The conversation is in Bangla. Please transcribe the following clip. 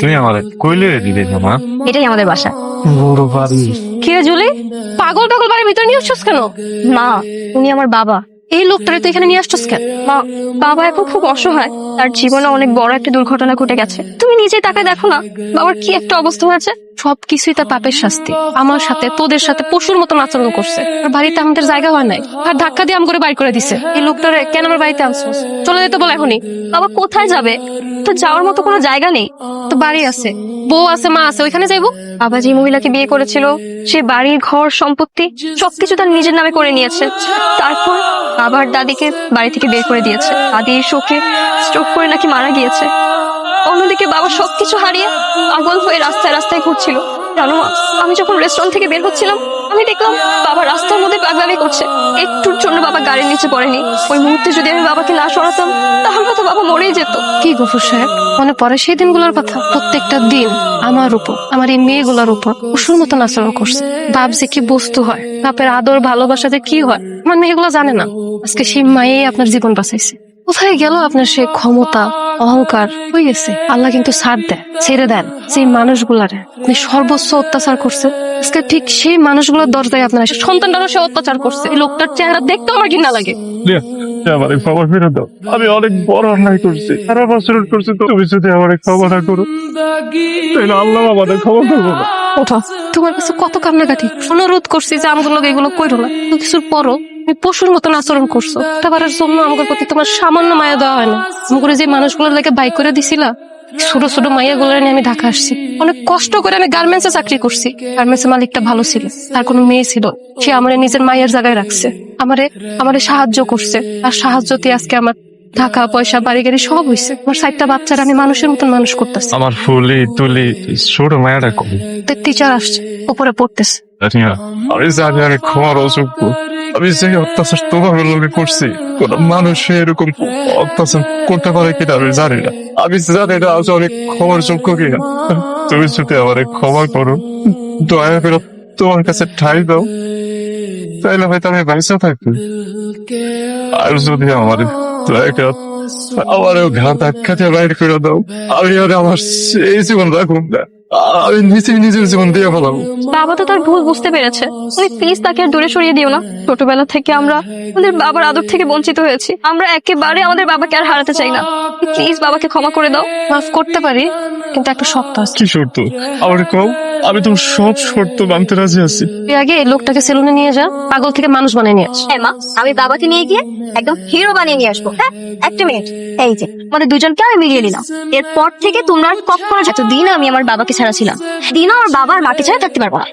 তুমি আমার কইলে দিলে মা এটাই আমাদের বাসা। বড় বাড়ি। কে জুলি? পাগল বাড়ির ভিতরে নিয়ে আসছস কেন? মা উনি আমার বাবা। এই লোকটারে তো এখানে নিয়ে আসছস কেন? মা বাবা এখন খুব অসহায়। তার জীবনে অনেক বড় একটা দুর্ঘটনা ঘটে গেছে। তুমি নিজেই তাকে দেখো না। বাবার কি একটা অবস্থা হয়েছে? সবকিছুই তার পাপের শাস্তি। আমার সাথে তোদের সাথে পশুর মতন আচরণ করছে। আর বাড়িতে আমাদের জায়গা হয় নাই। আর ধাক্কা দিয়ে আম করে বাড়ি করে দিছে। এই লোকটারে কেন আমার বাড়িতে আনছস? চলে যেতে বল এখনই। বাবা কোথায় যাবে? তো যাওয়ার মতো কোনো জায়গা নেই। বাড়ি আছে। বউ আছে, মা আছে, ওইখানে যাইবো। বাবা যে মহিলাকে বিয়ে করেছিল, সে বাড়ি ঘর সম্পত্তি সবকিছু তার নিজের নামে করে নিয়েছে। তারপর বাবার দাদিকে বাড়ি থেকে বের করে দিয়েছে। দাদি শোকে স্ট্রোক করে নাকি মারা গিয়েছে। অন্যদিকে বাবা সবকিছু হারিয়ে পাগল হয়ে রাস্তায় রাস্তায় ঘুরছিল। জানো আমি যখন রেস্টুরেন্ট থেকে বের হচ্ছিলাম, আমি দেখলাম বাবা রাস্তার মধ্যে পাগলামি করছে। একটুর জন্য বাবা গাড়ির নিচে পড়েনি। ওই মুহূর্তে যদি আমি বাবাকে না সরাতাম, তাহলে তো বাবা মরেই যেত। কি গফুর সাহেব? মনে পড়ে সেই দিনগুলোর কথা? প্রত্যেকটা দিন আমার উপর, আমার এই মেয়েগুলোর উপর পশুর মতন আচরণ করছে। বাপ যে কি বস্তু হয়, বাপের আদর ভালোবাসাতে কি হয়, আমার মেয়েগুলো জানে না। আজকে সেই মায়ে আপনার জীবন বাঁচাইছে। কোথায় গেল আপনার সে ক্ষমতা অহংকার? হয়ে গেছে? আল্লাহ কিন্তু ছাড় দেয় ছেড়ে দেন সেই মানুষগুলারে। আপনি সর্বোচ্চ অত্যাচার করছে আজকে ঠিক সেই মানুষগুলোর দরজায় আপনার এসে সন্তানটারও সে অত্যাচার করছে। এই লোকটার চেহারা দেখতে আমার ঘৃণা লাগে। আমার খবর ফেরত দাও। আমি অনেক বড় অন্যায় করছি। খারাপ আচরণ করছি তুমি যদি আমার ক্ষমা না করো তাহলে আল্লাহ আমাদের ক্ষমা করব না। ওঠো। তোমার কাছে কত কান্নাকাটি। অনুরোধ করছি যে আমগুলো এগুলো কইরো না। কিছুর পরও তুমি পশুর মতন আচরণ করছ। খাবারের জন্য আমাদের প্রতি তোমার সামান্য মায়া দেওয়া হয় না। আমাকে যে মানুষগুলোর লাগে বাইক করে দিছিলা ছোট ছোট মাইয়া গুলো নিয়ে আমি ঢাকা আসছি। অনেক কষ্ট করে আমি গার্মেন্টসে চাকরি করছি। গার্মেন্টসের মালিকটা ভালো ছিল তার কোনো মেয়ে ছিল। সে আমার নিজের মায়ের জায়গায় রাখছে। আমারে আমারে সাহায্য করছে। আর সাহায্যতে আজকে আমার টাকা পয়সা বাড়ি গাড়ি সব হয়েছে আমার সাইডটা বাচ্চারা আমি মানুষের মতন মানুষ করতেছি। আমার ফুলি তুলি ছোট মায়াটা কবি টিচার আসছে উপরে পড়তেছে। আমি জানি আমি ক্ষমার অযোগ্য। আমি যে অত্যাচার তোমার লোকে করছি কোন মানুষ এরকম অত্যাচার করতে পারে কিনা আমি জানি না। আমি জানি না আজ অনেক ক্ষমার যোগ্য কিনা। তুমি যদি আমার ক্ষমা করো দয়া করে তোমার কাছে ঠাই দাও। তাইলে হয়তো আমি বাইসা থাকব। আর যদি আমার দয়া করে আমারও ঘা ধাক্কাতে বাইর করে দাও আমি আর আমার সেই জীবন রাখুন না। আমি নিজে নিজের জীবন দিয়ে ফেলাবো বাবা তো তার ভুল বুঝতে পেরেছে। তুমি প্লিজ তাকে আর দূরে সরিয়ে দিও না। ছোটবেলা থেকে আমরা আমাদের বাবার আদর থেকে বঞ্চিত হয়েছি। আমরা একেবারে আমাদের বাবাকে আর হারাতে চাই না। প্লিজ বাবাকে ক্ষমা করে দাও। মাফ করতে পারি কিন্তু একটা শর্ত আছে। কি শর্ত? আবার কও। আমি তোমার সব শর্ত মানতে রাজি আছি। তুই আগে এই লোকটাকে সেলুনে নিয়ে যা পাগল থেকে মানুষ বানিয়ে নিয়ে আস। হ্যাঁ মা আমি বাবাকে নিয়ে গিয়ে একদম হিরো বানিয়ে নিয়ে আসব। হ্যাঁ একটা মিনিট এই যে আমাদের দুজনকে আমি মিলিয়ে নিলাম। এরপর থেকে তোমরা আর কখনো যতদিন আমি আমার বাবাকে ছাড়া ছিলাম। দিনও আমার বাবার মাকে ছাড়া থাকতে পারব না।